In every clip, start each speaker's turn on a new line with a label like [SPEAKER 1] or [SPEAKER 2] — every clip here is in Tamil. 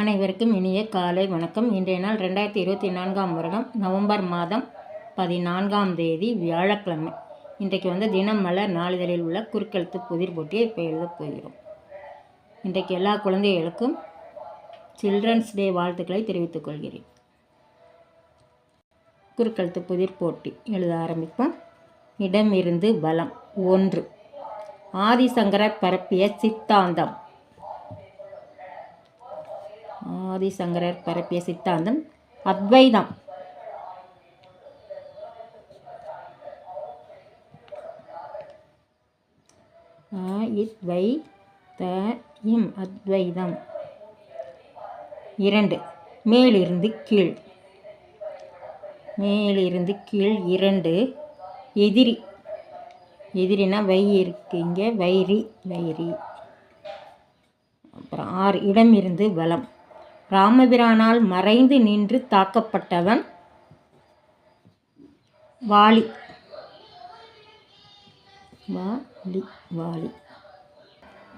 [SPEAKER 1] அனைவருக்கும் இனிய காலை வணக்கம். இன்றைய நாள் ரெண்டாயிரத்தி இருபத்தி நான்காம் வருடம் நவம்பர் மாதம் பதினான்காம் தேதி வியாழக்கிழமை. இன்றைக்கு வந்து தினம் மலர் நாளிதழில் உள்ள குறுக்கெழுத்து புதிர் போட்டியை இப்போ எழுதப் போகிறோம். இன்றைக்கு எல்லா குழந்தைகளுக்கும் சில்ட்ரன்ஸ் டே வாழ்த்துக்களை தெரிவித்துக் கொள்கிறேன். குறுக்கெழுத்து புதிர் போட்டி எழுத ஆரம்பிப்போம். இடமிருந்து பலம் ஒன்று. ஆதிசங்கரர் பரப்பிய சித்தாந்தம். ஆதிசங்கரர் பரப்பிய சித்தாந்தம் அத்வைதம். இத்வை த இம் அத்வைதம். இரண்டு மேலிருந்து கீழ். மேலிருந்து கீழ் இரண்டு எதிரி. எதிரினா வை இருக்கு இங்கே வைரி வைரி அப்புறம் ஆறு இடம் இருந்து வலம் ராமபிரானால் மறைந்து நின்று தாக்கப்பட்டவன் வாலி. வாலி வாலி.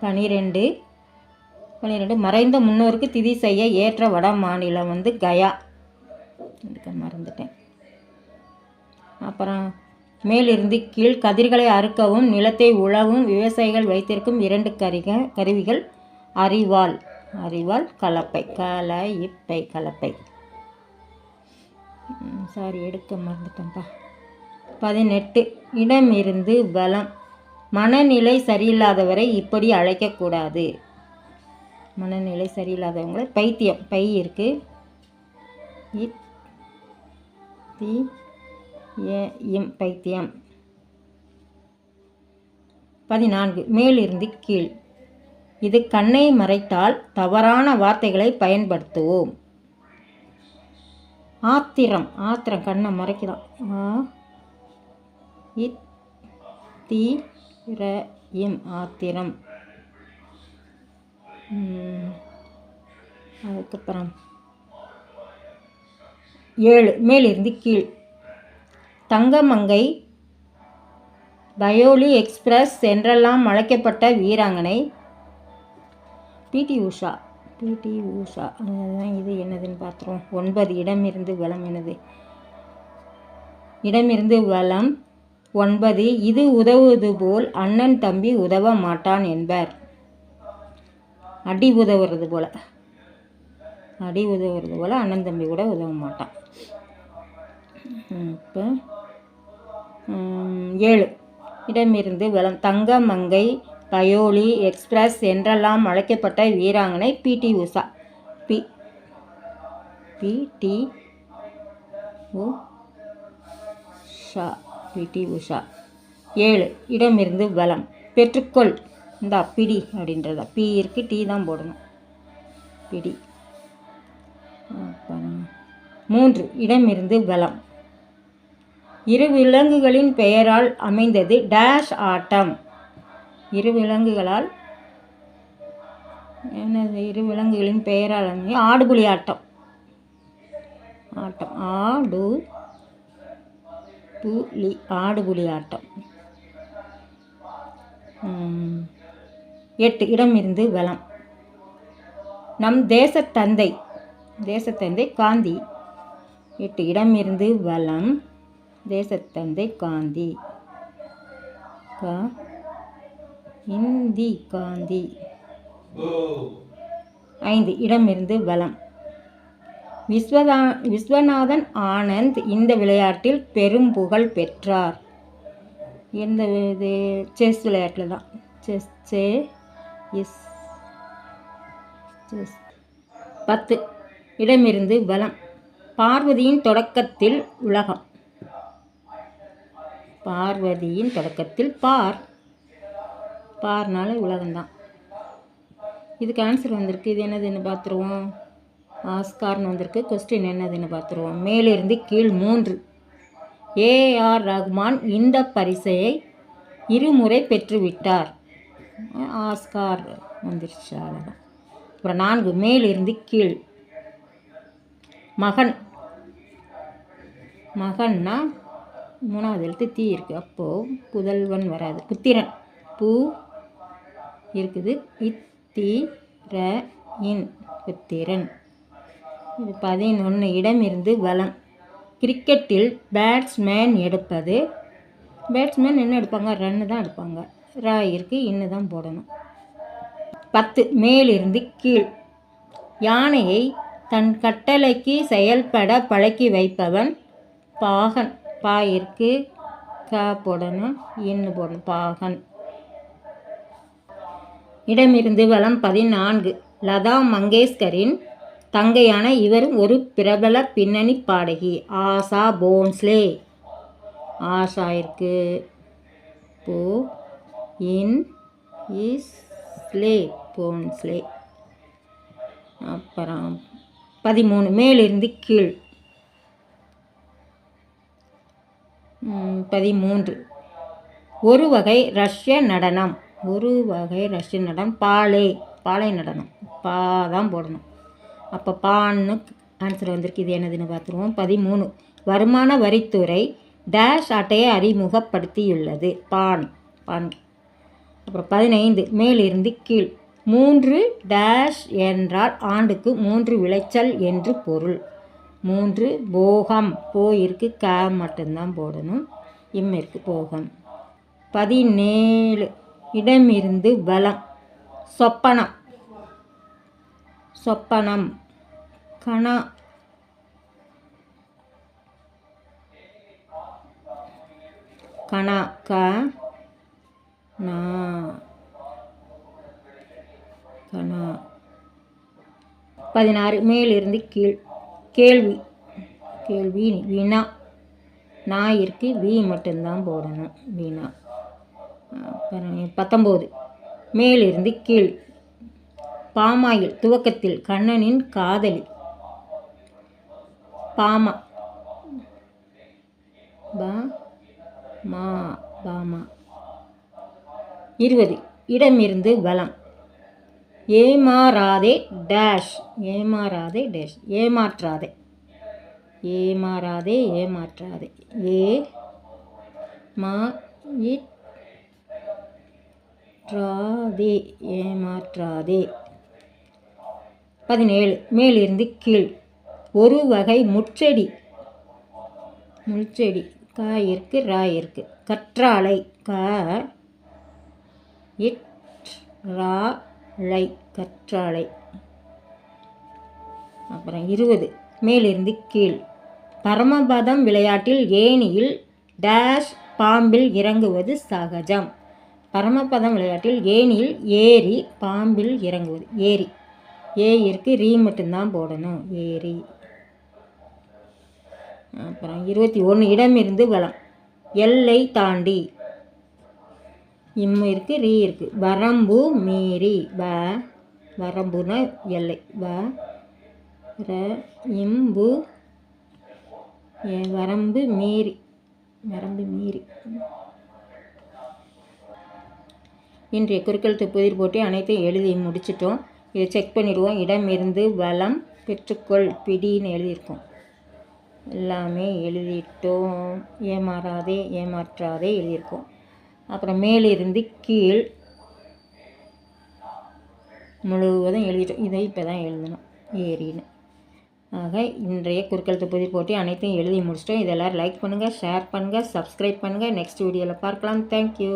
[SPEAKER 1] பனிரெண்டு பன்னிரெண்டு மறைந்த முன்னோருக்கு திதி செய்ய ஏற்ற வட மாநிலம் வந்து கயா. மறந்துட்டேன். அப்புறம் மேலிருந்து கீழ் கதிர்களை அறுக்கவும் நிலத்தை உழவும் விவசாயிகள் வைத்திருக்கும் இரண்டு கரிக கருவிகள் அறிவாள். அறிவால் கலப்பை கல இப்பை கலப்பை சாரி எடுக்க மறந்துட்டேன்ப்பா. பதினெட்டு இடம் இருந்து பலம் மனநிலை சரியில்லாதவரை இப்படி அழைக்கக்கூடாது. மனநிலை சரியில்லாதவங்களை பைத்தியம் பை இருக்குது இத் தி ஏ இம் பைத்தியம். பதினான்கு மேலிருந்து கீழ். இது கண்ணை மறைத்தால் தவறான வார்த்தைகளை பயன்படுத்துவோம். ஆத்திரம். ஆத்திரம். கண்ணை மறைக்கலாம் ஆ. இத் ர ஆத்திரம் அதுக்கப்புறம் ஏழு. மேலிருந்து கீழ். தங்கமங்கை பயோலி எக்ஸ்பிரஸ் என்றெல்லாம் அழைக்கப்பட்ட வீராங்கனை பிடி உஷா. பிடி உஷா. அதுதான் இது என்னதுன்னு பார்த்துருவோம். ஒன்பது இடமிருந்து வளம் என்னது? இடமிருந்து வளம் ஒன்பது இது உதவுவது போல் அண்ணன் தம்பி உதவ மாட்டான் என்பர். அடி உதவுறது போல. அடி உதவுறது போல அண்ணன் தம்பி கூட உதவ மாட்டான். இப்போ ஏழு. இடமிருந்து வளம். தங்க மங்கை பயோலி எக்ஸ்பிரஸ் என்றெல்லாம் அழைக்கப்பட்ட வீராங்கனை பிடி உஷா. பி. பிடி உஷா. பிடி உஷா. ஏழு. இடமிருந்து பலம் பெற்றுக்கொள். இந்த பிடி அப்படின்றதா. பி இருக்குது டீ தான் போடணும். பிடி. மூன்று. இடமிருந்து பலம் இரு விலங்குகளின் பெயரால் அமைந்தது டேஷ் ஆட்டம். இரு விலங்குகளால் என்னது இரு விலங்குகளின் பெயரால் ஆடுபுலி ஆட்டம். ஆட்டம். ஆடு புலி ஆடுபுலி ஆட்டம். எட்டு. இடம் இருந்து வளம். நம் தேசத்தந்தை தேசத்தந்தை காந்தி. எட்டு. இடம் இருந்து வளம். தேசத்தந்தை காந்தி. கா இந்தி காந்தி. ஐந்து இடமிருந்து பலம் விஸ்வதா விஸ்வநாதன் ஆனந்த் இந்த விளையாட்டில் பெரும் புகழ் பெற்றார். எந்த இது செஸ் விளையாட்டில் தான். Chess say is chess. பத்து இடமிருந்து பலம் பார்வதியின் தொடக்கத்தில் உலகம். பார்வதியின் தொடக்கத்தில் பார். பார்னால உலகம்தான். இதுக்கு ஆன்சர் வந்திருக்கு. இது என்னதுன்னு பார்த்துருவோம். ஆஸ்கார்னு வந்திருக்கு. கொஸ்டின் என்னதுன்னு பார்த்துருவோம். மேலிருந்து கீழ் மூன்று. ஏஆர் ரஹ்மான் இந்த பரிசையை இருமுறை பெற்றுவிட்டார். ஆஸ்கார் வந்துருச்சு. அவ்வளோதான் அப்புறம் நான்கு. மேலிருந்து கீழ். மகன். மகன்னா? மூணாவது எழுத்து தீ இருக்குது அப்போது புதல்வன் வராது. புத்திரன். பூ இருக்குது. இத்தி ர இன் புத்திரன் இது பதினொன்று இடமிருந்து வளம் கிரிக்கெட்டில் பேட்ஸ்மேன் எடுப்பது. பேட்ஸ்மேன் என்ன எடுப்பாங்க? ரன்னு தான் எடுப்பாங்க. ரா இருக்கு. இன்னு தான் போடணும். பத்து. மேலிருந்து கீழ். யானையை தன் கட்டளைக்கு செயல்பட பழக்கி வைப்பவன் பாகன். பாயிற்கு கா போடணும். இன்னு போடணும். பாகன். இடமிருந்து வலம் பதினான்கு. லதா மங்கேஷ்கரின் தங்கையான இவரும் ஒரு பிரபல பின்னணி பாடகி. ஆஷா போன்ஸ்லே. ஆஷா இருக்கு. போ. இன். இஸ்லே போன்ஸ்லே. அப்புறம் பதிமூணு. மேலிருந்து கீழ். பதிமூன்று. ஒரு வகை ரஷ்ய நடனம். ஒரு வகை ரஷ்ய நடனம் பாலே. பாலை நடனம். பா தான் போடணும். அப்போ பான்னு ஆன்சர் வந்திருக்கு. இது என்னதுன்னு பார்த்துருவோம். பதிமூணு. வருமான வரித்துறை டேஷ் அட்டையை அறிமுகப்படுத்தியுள்ளது. பான். பான். அப்புறம் பதினைந்து. மேலிருந்து கீழ். மூன்று டேஷ் என்றால் ஆண்டுக்கு மூன்று விளைச்சல் என்று பொருள். மூன்று போகம். போயிருக்கு க மட்டும்தான் போடணும். இம் இருக்கு. போகம். பதினேழு. இடமிருந்து வலம் சொப்பனம். சொப்பனம். கணா. கணா. க. நா. கணா. பதினாறு. மேலிருந்து கீழ். கேள்வி. கேள்வி. வினா. நான் இருக்கு வி மட்டும்தான் போடணும். வீணா பத்தொம்போது மேலிருந்து கீழ். பாமாயில் துவக்கத்தில் கண்ணனின் காதலி. பாமா. பா மா பாமா. இருபது. இடமிருந்து வளம் ஏமாறாதே டேஷ். ஏமாறாதே டேஷ். ஏமாற்றாதே. ஏமாறாதே ஏமாற்றாதே. ஏ மா இட் ராதே ஏமாற்றாதே. பதினேழு மேலிருந்து கீழ். ஒரு வகை முச்செடி முள்செடி ரா இருக்கு கற்றாழை. கா இட் ரா ழை கற்றாழை. அப்புறம் இருபது மேலிருந்து கீழ். பரமபதம் விளையாட்டில் ஏணியில் டேஷ் பாம்பில் இறங்குவது சகஜம். பரமபதம் விளையாட்டில் ஏனில் ஏறி பாம்பில் இறங்குவது. ஏரி ஏ இருக்கு ரீ மட்டும்தான் போடணும். ஏரி அப்புறம் இருபத்தி ஒன்று இடமிருந்து வளம். எல்லை தாண்டி. இம்மு இருக்கு ரீ இருக்கு. வரம்பு மீறி. வ வரம்புனா எல்லை. வ ர இம்பு வரம்பு மீறி. வரம்பு மீறி. இன்றைய குறுக்கெழுத்து புதிர் போட்டி அனைத்தையும் எழுதி முடிச்சிட்டோம். இதை செக் பண்ணிடுவோம். இடமிருந்து வளம் பெற்றுக்கொள் பிடின்னு எழுதியிருக்கோம். எல்லாமே எழுதிட்டோம். ஏமாறாதே ஏமாற்றாதே எழுதியிருக்கோம். அப்புறம் மேலிருந்து கீழ் முழுவதும் எழுதிட்டோம். இதை இப்போ தான் எழுதணும். ஏரின்னு ஆக இன்றைய குறுக்கெழுத்து புதிர் போட்டி அனைத்தையும் எழுதி முடிச்சிட்டோம். இதெல்லாம் லைக் பண்ணுங்கள் ஷேர் பண்ணுங்கள் சப்ஸ்கிரைப் பண்ணுங்கள் நெக்ஸ்ட் வீடியோவில் பார்க்கலாம். தேங்க்யூ